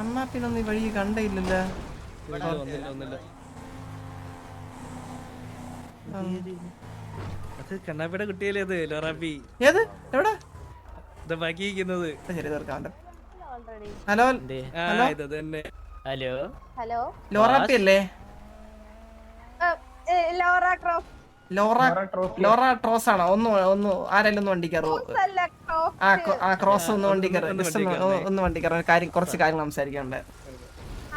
അണ്ണാപ്പിനൊന്നും ഈ വഴി കണ്ടയില്ലല്ലോ കണ്ണാപ്പിയുടെ കുട്ടിയല്ലേ അത് ലോറാപ്പി. ഏത്? എവിടെ? ബാക്കിയിരിക്കുന്നത്. ശരി ഹലോ? ഇത് തന്നെ. ഹലോ? ഹലോ? ലോറാപ്പി അല്ലേ? ലോറ ക്രോഫ് ലോറ ലോറ ട്രോസ് ആണോ ഒന്ന് ഒന്ന് ആരെങ്കിലും ഒന്ന് വണ്ടി കയറോ അല്ല ക്രോഫ് ആ ക്രോ- ക്രോസ് ഒന്ന് വണ്ടി കയറോ. ഒന്ന് വണ്ടി ഒന്ന് കയറണേ. ഒന്ന് വണ്ടി കയറോ. കാര്യം കുറച്ച് കാര്യങ്ങൾ സംസാരിക്കാനുണ്ട്.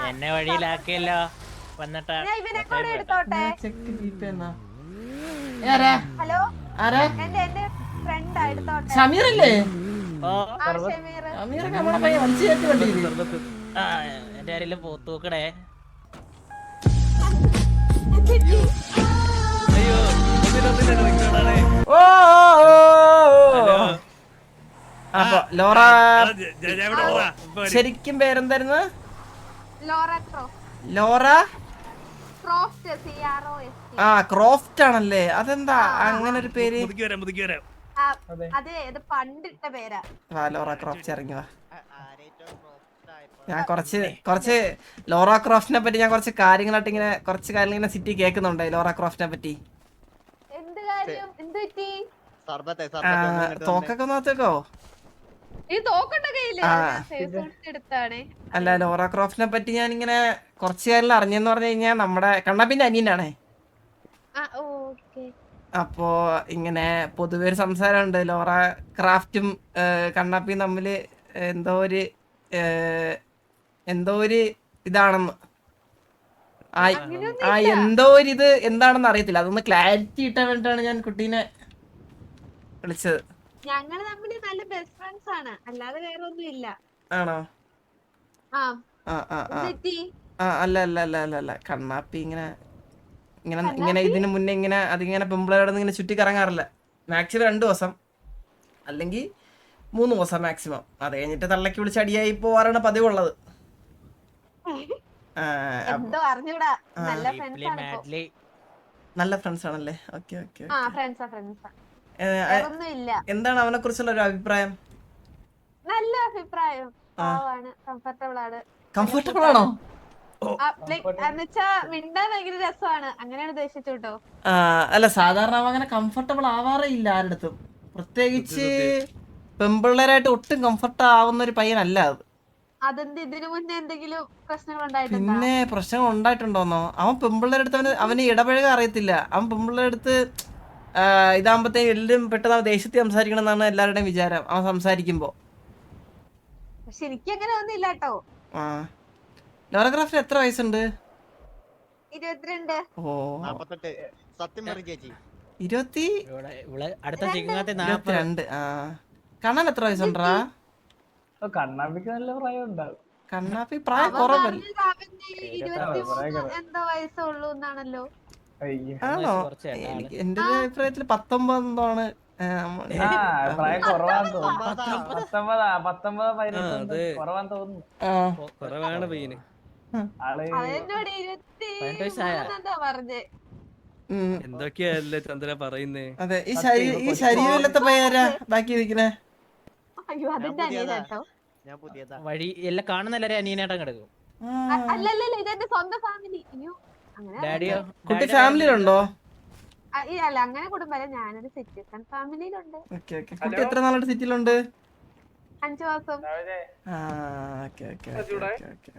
എന്നെ വഴിയിലാക്കിയല്ലോ. വന്നിട്ടാ ഹലോ? എന്റെ എന്റെ ഫ്രണ്ട് എടുത്തോട്ടെ. ഷമീർ അല്ലേ ആ ഷമീർ. ഷമീറൊക്കെ നമ്മുടെ പയ്യൻ വലിച്ചു കയറ്റി വണ്ടിയിൽ എന്റെ ആരെങ്കിലും പോത്തൂക്കടേ. അയ്യോ ഓ, ഓ. അപ്പൊ ലോറ ശരിക്കും പേരെന്തായിരുന്നു? Laura Croft Laura? Croft C R O S T ആ ക്രോഫ്റ്റ് ആണല്ലേ. അതെന്താ? അങ്ങനെ ഒരു പേര്? ലോറ ക്രോഫ്റ്റ് ഇറങ്ങി വാ. ഞാൻ കുറച്ച് കുറച്ച് ലോറ ക്രോഫ്റ്റിനെ പറ്റി ഞാൻ കുറച്ച് കാര്യങ്ങളായിട്ട് ഇങ്ങനെ കുറച്ച് കാര്യങ്ങൾ ഇങ്ങനെ സിറ്റി കേൾക്കുന്നുണ്ട് ലോറ ക്രോഫ്റ്റിനെ പറ്റി. എന്ത് കാര്യം? എന്ത് പറ്റി? ആ, തോക്കൊക്കെ നോത്തേക്കോ അല്ല ലോറ ക്രോഫ്റ്റിനെ പറ്റി ഞാൻ ഇങ്ങനെ കുറച്ച് കാര്യങ്ങൾ അറിഞ്ഞെന്ന് പറഞ്ഞു കഴിഞ്ഞാൽ നമ്മുടെ കണ്ണപ്പിന്റെ അനിയനാണേ. അപ്പോ ഇങ്ങനെ പൊതുവെ ഒരു സംസാരമുണ്ട്. ലോറ ക്രാഫ്റ്റും കണ്ണാപ്പിയും തമ്മിൽ എന്തോ ഒരു എന്തോ ഒരു ഇതാണെന്ന്. ആ ആ എന്തോ ഒരു ഇത് എന്താണെന്ന് അറിയത്തില്ല. അതൊന്ന് ക്ലാരിറ്റി കിട്ടാൻ വേണ്ടിട്ടാണ് ഞാൻ കുട്ടീനെ വിളിച്ചത്. ഞങ്ങൾ തമ്മിൽ നല്ല ബെസ്റ്റ് ഫ്രണ്ട്സ് ആണ്. അല്ലാതെ വേറെ ഒന്നും ഇല്ല. ആണോ? ആ. ആ ആ ആ. ആ അല്ല അല്ല അല്ല അല്ല അല്ല. കണ്ണാപ്പി ഇങ്ങനെ ഇങ്ങനെ ഇങ്ങനെ ഇതിന് മുന്നേ ഇങ്ങനെ അതിങ്ങനെ പെമ്പിളോട് ഇങ്ങനെ ചുറ്റി കറങ്ങാറില്ല. മാക്സിമം രണ്ട് ദിവസം. അല്ലെങ്കിൽ മൂന്ന് ദിവസം മാക്സിമം അത് കഴിഞ്ഞിട്ട് തള്ളക്ക് വിളിച്ച് അടിയായി പോവാറാണ് പതിവുള്ളത്. നല്ല ഫ്രണ്ട്സ് ആണല്ലേ? ഓക്കെ ഓക്കെ എന്താണ് അവനെ കുറിച്ചുള്ള ഒരു അഭിപ്രായം? നല്ല അഭിപ്രായം. കംഫർട്ടബിൾ ആണ്. കംഫർട്ടബിൾ അല്ല സാധാരണ അങ്ങനെ കംഫർട്ടബിൾ ആവാറേ ഇല്ല ആരുടെ പ്രത്യേകിച്ച് പെമ്പിള്ളേരായിട്ട് ഒട്ടും കംഫർട്ട് ആവുന്ന ഒരു പയ്യനല്ല അത്. പിന്നെ പ്രശ്നങ്ങൾ ഉണ്ടായിട്ടുണ്ടോന്നോ? അവൻ പെമ്പിള്ളേരുടെ അടുത്ത് അവന് അവന് ഇടപഴകാൻ അറിയത്തില്ല. അവൻ പെമ്പിള്ളേരുടെ ഇതാകുമ്പത്തേക്കും എല്ലാം പെട്ടെന്ന് അവൻ ദേഷ്യത്തിൽ സംസാരിക്കണം എന്നാണ് എല്ലാവരുടെയും വിചാരം. അവൻ സംസാരിക്കുമ്പോ. ശരിക്കും അങ്ങനെ ഒന്നുമില്ല കേട്ടോ. ആ. ലോറോഗ്രാഫിന് എത്ര വയസ്സുണ്ട്? ഇരുപത്തിരണ്ട്. ഓ. സത്യം ചേച്ചി. ഇരുപത്തി അടുത്ത ഇരുപത്തിരണ്ട്. ആ. കണ്ണൻ എത്ര വയസ്സുണ്ടാ? കണ്ണാപ്പിക്ക് നല്ല പ്രായം ഉണ്ടാവും കണ്ണാപ്പി പ്രായം അവൻ കുറവല്ല എന്തോ വയസ്സേ ഉള്ളൂ എന്നാണല്ലോ. ആണോ. എനിക്ക് എന്റെ ഒരു അഭിപ്രായത്തിൽ പത്തൊമ്പതെന്തോണ് ആ പ്രായം കുറവാന്ന് തോന്നുന്നു. പത്തൊമ്പതാ. പത്തൊമ്പതാ പതിനെട്ടുണ്ട് അതെ. കുറവാന്ന് തോന്നുന്നു. കുറവാണ് പയ്യന്. പതിനെട്ട് എന്തൊക്കെയല്ലേ ചന്ദ്ര പറയുന്നേ? അതെ ഈ ശരീരം ഈ ശരീരമില്ലാത്ത പയ്യരാ ബാക്കി പുതിയതാ. വഴി എല്ലാം കാണുന്നല്ലേ എല്ലാരും അനിയനായിട്ടും കിടക്കും അ- അല്ലല്ലല്ല ഇതെന്റെ സ്വന്തം ഫാമിലി അയ്യോ. ഡാഡിയോ കുട്ടി ഫാമിലിയിലുണ്ടോ? അല്ല അങ്ങനെ കുടുംബമല്ല ഞാനൊരു സിറ്റിസൺ ഫാമിലിയിലുണ്ട് ഓക്കെ ഓക്കെ കുട്ടി എത്ര നാളായിട്ട് സിറ്റിയിലുണ്ട് അഞ്ചു മാസം. ആ ഓക്കെ ഓക്കെ ഓക്കെ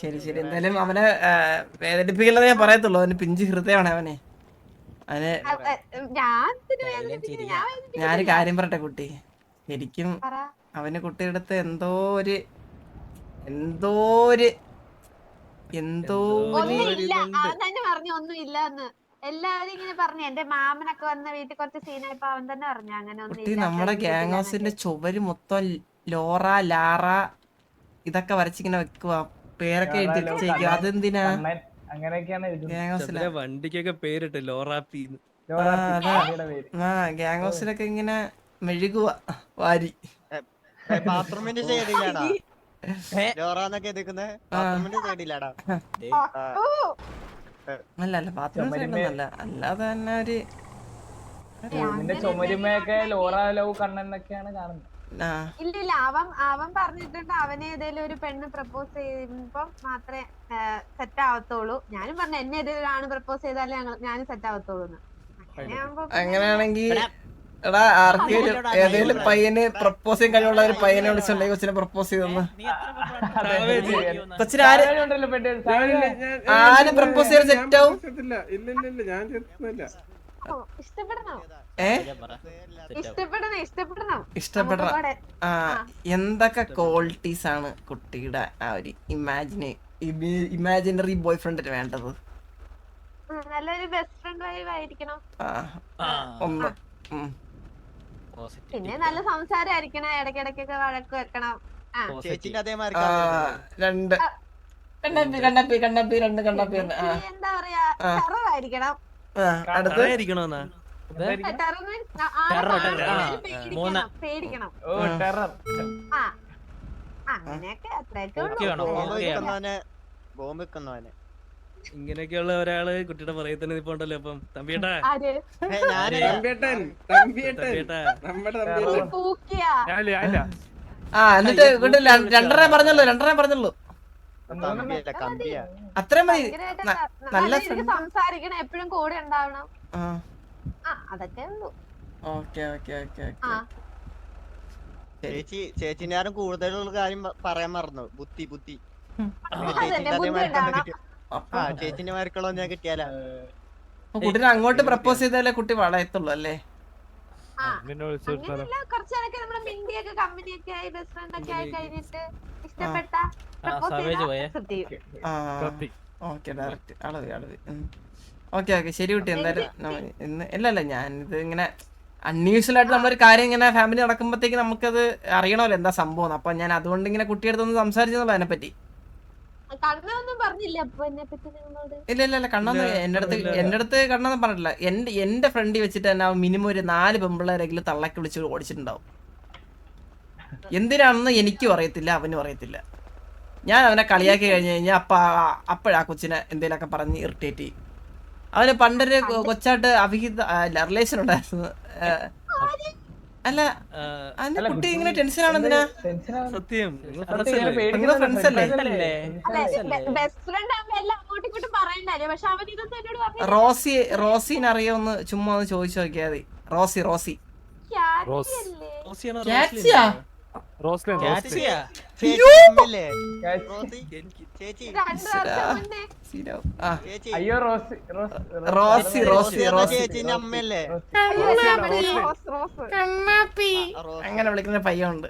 ശരി ശരി. എന്തായാലും അവനെ വേദനിപ്പിക്കില്ലെന്ന് ഞാൻ പറയത്തുള്ളൂ. അവന് പിഞ്ച് ഹൃദയമാണ് അവനെ. അവന്. ഞാനൊരു കാര്യം പറട്ടെ കുട്ടി? ശരിക്കും. അവന് കുട്ടിയുടെ അടുത്ത് എന്തോ ഒരു എന്തോ ഒരു എന്തോ ഒന്നുമില്ല. അവൻ തന്നെ പറഞ്ഞു ഒന്നുമില്ല എന്ന്. എല്ലാവരും ഇങ്ങനെ പറഞ്ഞു. എന്റെ മാമനൊക്കെ വന്ന വീട്ടിൽ കുറച്ച് സീനായപ്പോ അവൻ തന്നെ പറഞ്ഞു അങ്ങനെ കുട്ടി നമ്മുടെ ഗ്യാങ് ഹൗസിന്റെ ചുവര് മൊത്തം ലോറ ലാറ ഇതൊക്കെ വരച്ചിങ്ങനെ വെക്കുക പേരൊക്കെ കണ്ണൻ. അതെന്തിനാ ഗ്യാങ് ഹൗസിലെ വണ്ടിക്കൊക്കെ പേരിട്ട് ലോറാപ്പി ആ, ഗ്യാങ് ഹൗസിലൊക്കെ ഇങ്ങനെ മെഴുകുക വാരി. ബാത്റൂമിന്റെ സൈഡിലാടാ ഏ? ലോറാന്നൊക്കെ എടുക്കുന്നത് ബാത്റൂമിന്റെ സൈഡിലാടാ അല്ല അല്ല ബാത്റൂം സൈഡൊന്നല്ല അല്ലാതെ തന്നെ ഒരു ചുമരുമയൊക്കെ ലോറ ലവ് കണ്ണന്നൊക്കെയാണ് കാണുന്നത്. ആ. ഇല്ല ഇല്ല. അവൻ അവൻ പറഞ്ഞിട്ടുണ്ട് അവനെ ഏതെങ്കിലും ഒരു പെണ്ണ് പ്രപ്പോസ് ചെയ്യുമ്പോ മാത്രമേ സെറ്റ് ആവത്തുള്ളൂ. ഞാനും പറഞ്ഞു എന്നെ ഏതെങ്കിലും ആണ് പ്രപ്പോസ് ചെയ്താലേ ഞങ്ങൾ ഞാനും സെറ്റ് ആവത്തുള്ളൂ അങ്ങനെയാണെങ്കിൽ എടാ, ആർക്കെങ്കിലും ഏതെങ്കിലും പയ്യന് പ്രപ്പോസ് ചെയ്യാൻ കഴിവുള്ള ഒരു പയ്യനെ വിളിച്ചുണ്ടെങ്കിൽ കൊച്ചിനെ പ്രപ്പോസ് ചെയ്തെന്ന് കൊച്ചിന് ആര്. ആര് പ്രപ്പോസ് ചെയ്യാൻ സെറ്റ് ആവും. ഇല്ല ഇല്ല ഇല്ല ഇല്ല ഞാൻ ചേർത്തുന്നില്ല ഓ, ഇഷ്ടപ്പെടണം. ആ എന്തൊക്കെ ക്വാളിറ്റീസ് ആണ് കുട്ടിയുടെ ആ ഒരു ഇമാജിന് ഇമാജിനറി ബോയ് ഫ്രണ്ടിന് വേണ്ടത്? നല്ലൊരു ബെസ്റ്റ് ഫ്രണ്ട് വൈബ് ആയിരിക്കണം. ഒന്ന്. പിന്നെ നല്ല സംസാരമായിരിക്കണം ഇടയ്ക്കിടയ്ക്കൊക്കെ വഴക്ക് വെക്കണം. ആ. ചേച്ചിന്റെ അതേമാതിരി രണ്ട്. കണ്ണപ്പി കണ്ണപ്പി കണ്ണപ്പി രണ്ട് കണ്ണപ്പി എന്താ പറയാ. ടെററായിരിക്കണം പേടിക്കണം, ഓ ടെറർ. ആ അങ്ങനെയൊക്കെ അത്രയൊക്കെ Okay ബോംബ് വെക്കുന്നവനെ ബോംബ് വെക്കുന്നവനെ. ഇങ്ങനെയൊക്കെയുള്ള ഒരാൾ കുട്ടിയുടെ തന്നെ നിപ്പോണ്ടല്ലോ അപ്പം. തമ്പിയേട്ടാ. തമ്പിയേട്ടൻ തമ്പിയേട്ടൻ. നമ്മുടെ ആ എന്നിട്ട് ഇവിടെ രണ്ടര പറഞ്ഞല്ലോ രണ്ടര പറഞ്ഞല്ലോ തമ്പിയല്ല കമ്പിയാ. അത്രയും മതി. നല്ല. സംസാരിക്കണം എപ്പോഴും കൂടെ ഉണ്ടാവണം. ആ. ആ അതൊക്കെ ഉള്ളൂ. ഓക്കെ ഓക്കെ ഓക്കെ ആ. ഓക്കെ ശരി. ചേച്ചി ചേച്ചിനാരും കൂടുതലുള്ള കാര്യം പറയാൻ മറന്നു. ബുദ്ധി ബുദ്ധി. ചേച്ചിന്റെ മാർക്കുള്ള ഞാൻ കിട്ടിയാലോ? കുട്ടിനെ അങ്ങോട്ട് പ്രപ്പോസ് ചെയ്താലേ കുട്ടി വളയത്തുള്ളൂ അല്ലേ? നമ്മൾ മിണ്ടിയൊക്കെ കമ്പനിയൊക്കെ ആയി ബെസ്റ്റ് ഫ്രണ്ട് ഒക്കെ ആയി കഴിഞ്ഞിട്ട് ഇഷ്ടപ്പെട്ട ഓക്കെ ഡയറക്റ്റ് അളവ് അളവ്. Okay okay. ശരി കുട്ടി എന്തായാലും ഇന്ന് ഇല്ലല്ല ഞാനിത് ഞാൻ ഇത് ഇങ്ങനെ അൺയൂഷ്വൽ ആയിട്ട് നമ്മളൊരു കാര്യം ഇങ്ങനെ ഫാമിലി നടക്കുമ്പോഴത്തേക്ക് നമുക്കത് അറിയണമല്ലോ എന്താ സംഭവം അപ്പൊ ഞാൻ അതുകൊണ്ട് ഇങ്ങനെ കുട്ടിയെടുത്തൊന്ന് സംസാരിച്ചെന്നുള്ളൂ അതിനെ പറ്റി കണ്ണൊന്നും പറഞ്ഞില്ല. അപ്പൊ എന്നെ പറ്റി നിങ്ങളോട്? ഇല്ല ഇല്ല ഇല്ല. കണ്ണെന്ന് ഇല്ല, എന്റെ അടുത്ത്. എന്റെ അടുത്ത് കണ്ണെന്ന് പറഞ്ഞില്ല എന്റെ എന്റെ ഫ്രണ്ടി വെച്ചിട്ട് തന്നെ മിനിമം ഒരു നാല് പെമ്പിള്ളേരെങ്കിലും തള്ളക്കി വിളിച്ച് ഓടിച്ചിട്ടുണ്ടാവും. എന്തിനാണെന്ന് എനിക്കും അറിയത്തില്ല അവനും അറിയത്തില്ല. ഞാൻ അവനെ കളിയാക്കി കഴിഞ്ഞു കഴിഞ്ഞാൽ അപ്പ അപ്പോഴാ കൊച്ചിനെ എന്തെങ്കിലുമൊക്കെ പറഞ്ഞ് ഇറിറ്റേറ്റ് ചെയ്യും. അവന് പണ്ടൊരു കൊച്ചായിട്ട് അഭിഹിത അല്ല റിലേഷൻ ഉണ്ടായിരുന്നു. അല്ല അല്ല, കുട്ടി ഇങ്ങനെ ടെൻഷൻ ആണെന്തിനാ സത്യം. റോസി റോസിനെ അറിയോന്ന് ചുമ്മാ ഒന്ന് ചോദിച്ചു നോക്കിയാൽ മതി. Rosie Rosie. ക്യാറ്റിയല്ലേ അയ്യോ റോസി റോസി, റോസി, റോസി. അമ്മയല്ലേ? അങ്ങനെ വിളിക്കുന്ന പയ്യുണ്ട്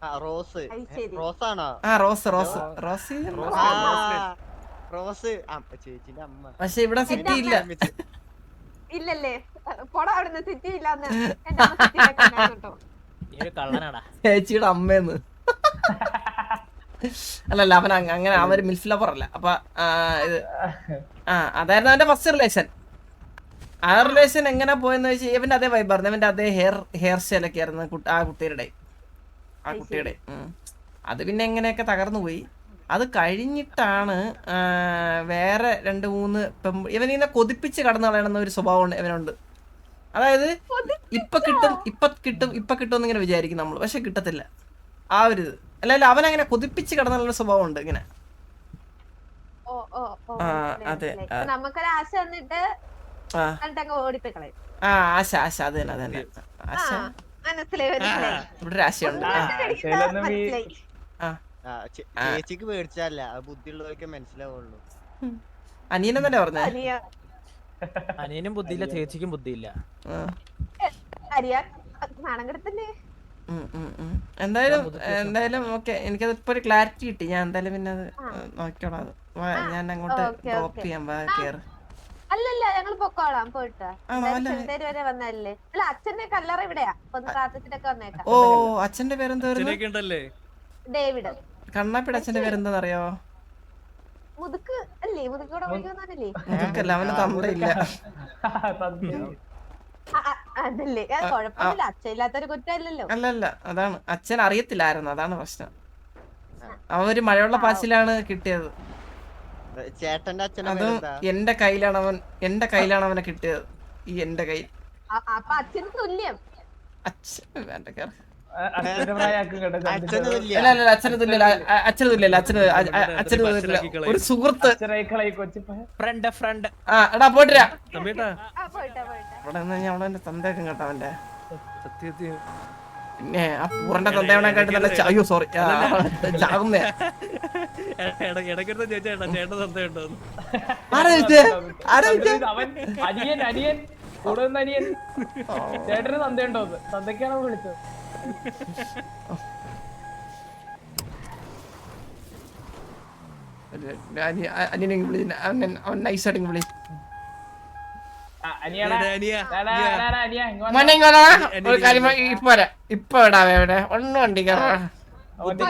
ആ, റോസ്. റോസാണോ? ആ റോസ് റോസ്. റോസി. റോസ്. ചേച്ചിന്റെ അമ്മ. പക്ഷെ ഇവിടെ സിറ്റി ഇല്ല ഇല്ലല്ലേ. പോടാ അവിടുന്ന് സിറ്റി ഇല്ലാന്ന് ചേച്ചിയുടെ അമ്മയെന്ന് അല്ലല്ല അവൻ അങ്ങ- അങ്ങനെ അവർ മിൽഫ് ലവർ അല്ല. അപ്പൊ ആ, അതായിരുന്നു അവന്റെ ഫസ്റ്റ് റിലേഷൻ ആ റിലേഷൻ എങ്ങനെ പോയെന്ന് വെച്ചാൽ ഇവന്റെ അതേ വൈബ് വൈബായിരുന്നു ഇവന്റെ അതേ ഹെയർ ഹെയർ സ്റ്റൈൽ ഒക്കെ ആയിരുന്നു ആ കുട്ടിയുടെ ആ കുട്ടിയുടെ അത് പിന്നെ എങ്ങനെയൊക്കെ തകർന്നു പോയി. അത് കഴിഞ്ഞിട്ടാണ് വേറെ രണ്ട് മൂന്ന് പെമ്പ് ഇവനിങ്ങനെ കൊതിപ്പിച്ച് കടന്നു കളയണമെന്ന ഒരു സ്വഭാവം ഇവനുണ്ട്. അതായത് ഇപ്പൊ കിട്ടും ഇപ്പൊ കിട്ടും ഇപ്പൊ കിട്ടും എന്നിങ്ങനെ വിചാരിക്കും നമ്മൾ പക്ഷെ കിട്ടത്തില്ല. ആ ഒരു ഇത്. അല്ല അല്ല അങ്ങനെ കുതിപ്പിച്ച് കിടന്നുള്ള സ്വഭാവം ഉണ്ട് ഇങ്ങനെ അതെ, നമുക്കൊരു ആശ വന്നിട്ട് ആ. ആശ ആശ അത് തന്നെ അത് തന്നെ. ആശ. ഇവിടെ ആശയുണ്ട്. ചേച്ചിക്ക് പേടിച്ചല്ല ബുദ്ധിയുള്ളവർക്ക് മനസ്സിലാവുള്ളൂ. അനിയനെന്നല്ലേ പറഞ്ഞ. അനിയ. അനിയനും ബുദ്ധിയില്ല ചേച്ചിക്കും ബുദ്ധിയില്ല. ആ. അരിയ നാണം കെടുത്തല്ലേ. എന്തായാലും എന്തായാലും ഓക്കെ. എനിക്കത് ഇപ്പൊ ഒരു ക്ലാരിറ്റി കിട്ടി. ഞാൻ എന്തായാലും പിന്നെ അത് നോക്കിയോളാം അത് ഞാൻ അങ്ങോട്ട് ഡ്രോപ്പ് ചെയ്യാൻ വാ കേറ്. അല്ലല്ല ഞങ്ങൾ പൊക്കോളാം. പോയിട്ട്? വരെ വന്നല്ലേ അല്ല അച്ഛന്റെ കല്ലറ ഇവിടെയാ. ഒന്ന് പ്രാർത്ഥിച്ചിട്ടൊക്കെ വന്നേക്കാം. ഓ അച്ഛന്റെ പേരെന്താ ഡേവിഡ്. കണ്ണാപ്പിയുടെ അച്ഛന്റെ പേരെന്താണെന്നറിയോ മുതുക്ക് അല്ലേ? മുതുക്കോടെ മുതുക്കല്ല അവന് തമ്മിലില്ല. അതല്ലേ? അത് കുഴപ്പമില്ല അച്ഛൻ ഇല്ലാത്തൊരു കുറ്റമല്ലല്ലോ. അല്ലല്ല അതാണ്. അച്ഛൻ അറിയത്തില്ലായിരുന്നു അതാണ് പ്രശ്നം. അവർ ഒരു മഴയുള്ള പാച്ചിലാണ് കിട്ടിയത്. ചേട്ടന്റെ അച്ഛനും അതും എന്റെ കയ്യിലാണ് അവൻ എന്റെ കയ്യിലാണ് അവനെ കിട്ടിയത് ഈ എന്റെ കയ്യിൽ. അ- അപ്പൊ അച്ഛന് തുല്യം. അച്ഛൻ വേണ്ട അച്ഛന് തുല്യല്ല അച്ഛന് തുല്യല്ല അച്ഛന് അ- അ- അച്ഛന് തുല്യല്ല ഒരു സുഹൃത്ത്. Friend friend. ആ എടാ പോയിട്ടാ തമ്പിയേട്ടാ ആ, പോയിട്ടാ പോയിട്ടാ. അവിടെ നിന്ന് ഞാൻ അവിടെ സന്ദേഹം കേട്ടോ അവന്റെ. പിന്നെ ആ പൂറിന്റെ തന്തയവനെ കേട്ട് നല്ല അയ്യോ സോറി ചാകുന്നേ ഇടയ്ക്കൊരു ചേച്ചാ ചേട്ടൻ തന്തയുണ്ടോ ആരാ ചോദിച്ചേ? ആരാ ചോദിച്ചേ? അവൻ അനിയൻ അനിയൻ. കൂടെ അനിയൻ. ചേട്ടന് തന്തയുണ്ടോ തന്തയ്ക്കാണോ വിളിച്ചത്? ഒരു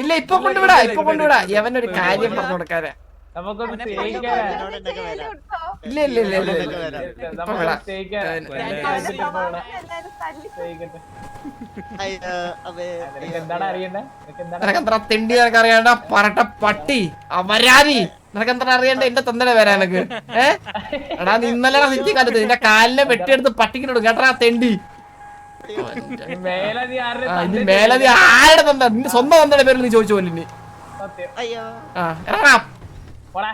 ഇല്ല ഇപ്പൊ കൊണ്ടുവിടാ ഇപ്പൊ കൊണ്ടുവിടാ ഒരു കാര്യം പറഞ്ഞു കൊടുക്കാതെ നമുക്കൊന്ന് ഇല്ല ഇല്ല ഇല്ല നിനക്കെന്താ തിണ്ടി നിനക്ക് അറിയാണ്ട? പറട്ട പട്ടി അവരാതി നിനക്കെന്താ അറിയണ്ട? എന്റെ തന്തല വരാ നിനക്ക്. ഏഹ് എടാ ഇന്നലെ സിറ്റി കാലത്ത് നിന്റെ കാലിനെ വെട്ടിയെടുത്ത് പട്ടിക്കിനോട് കേട്ടാ തെണ്ടി. മേലതി ആരുടെ ആ ഇനി തന്തയെ മേലെ നീ ആരുടെ തന്ത? നിന്റെ സ്വന്തം തന്തയുടെ പേരിൽ നീ ചോദിച്ചു പോലെ ആ എടാ പോടാ.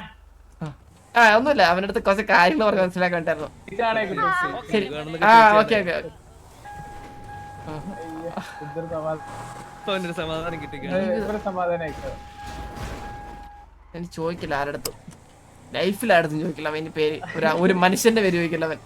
ആ ഒന്നുമില്ല. അവന്റെ അടുത്ത് കുറച്ച് കാര്യങ്ങൾ പറഞ്ഞ് മനസ്സിലാക്കാൻ ഇതാണേ കുട്ടി. ശരി. ആ ഓക്കെ ഓക്കെ ഞാൻ ചോദിക്കില്ല സമാധാനം. അടുത്തും അവനൊരു സമാധാനം എനിക്ക് ചോദിക്കില്ല ആരടുത്തും. ലൈഫിൽ ആരടുത്തും ചോദിക്കില്ല. അവന്റെ പേര് ഒരു മനുഷ്യന്റെ പേര് ചോദിക്കില്ല അവൻ.